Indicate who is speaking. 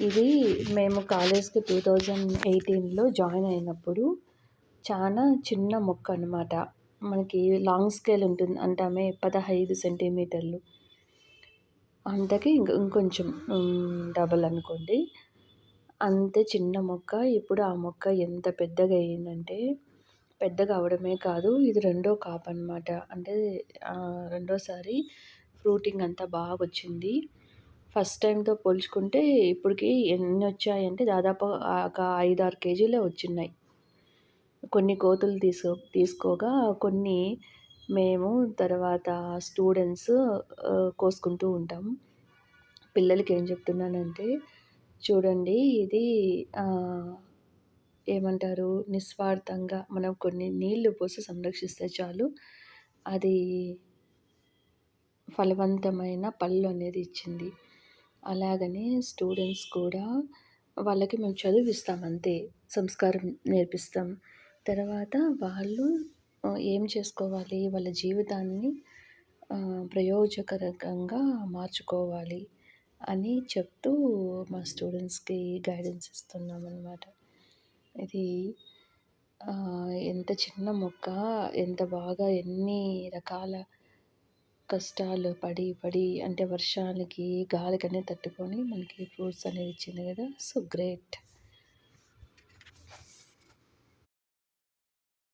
Speaker 1: ఇది మేము కాలేజ్కి టూ థౌజండ్ ఎయిటీన్లో జాయిన్ అయినప్పుడు చాలా చిన్న మొక్క అనమాట మనకి లాంగ్ స్కేల్ ఉంటుంది అంటామే పదహైదు సెంటీమీటర్లు. అంతకి ఇంక ఇంకొంచెం డబల్ అనుకోండి. అంతే చిన్న మొక్క. ఇప్పుడు ఆ మొక్క ఎంత పెద్దగా అయ్యిందంటే పెద్దగా అవడమే కాదు ఇది రెండో కాప్ అనమాట అంటే రెండోసారి ఫ్రూటింగ్ అంతా బాగా వచ్చింది. ఫస్ట్ టైంతో పోల్చుకుంటే ఇప్పటికి ఎన్ని వచ్చాయంటే దాదాపు ఒక ఐదు ఆరు కేజీలే వచ్చినాయి కొన్ని కోతులు తీసుకో తీసుకోగా కొన్ని మేము తర్వాత స్టూడెంట్స్ కోసుకుంటూ ఉంటాం. పిల్లలకి ఏం చెప్తున్నానంటే చూడండి ఇది ఏమంటారు నిస్వార్థంగా మనం కొన్ని నీళ్ళు పోసి సంరక్షిస్తే చాలు. అది ఫలవంతమైన పళ్ళు అనేది ఇచ్చింది. అలాగని స్టూడెంట్స్ కూడా వాళ్ళకి మేము చదివిస్తాం అంతే సంస్కారం నేర్పిస్తాం. తర్వాత వాళ్ళు ఏం చేసుకోవాలి వాళ్ళ జీవితాన్ని ప్రయోజకరంగా మార్చుకోవాలి అని చెప్తూ మా స్టూడెంట్స్కి గైడెన్స్ ఇస్తున్నాం అనమాట ఇది ఎంత చిన్న మొక్క ఎంత బాగా ఎన్ని రకాల కష్టాలు పడి పడి అంటే వర్షానికి గాలికనే తట్టుకొని మనకి ఫ్రూట్స్ అనేది ఇచ్చింది కదా. So great.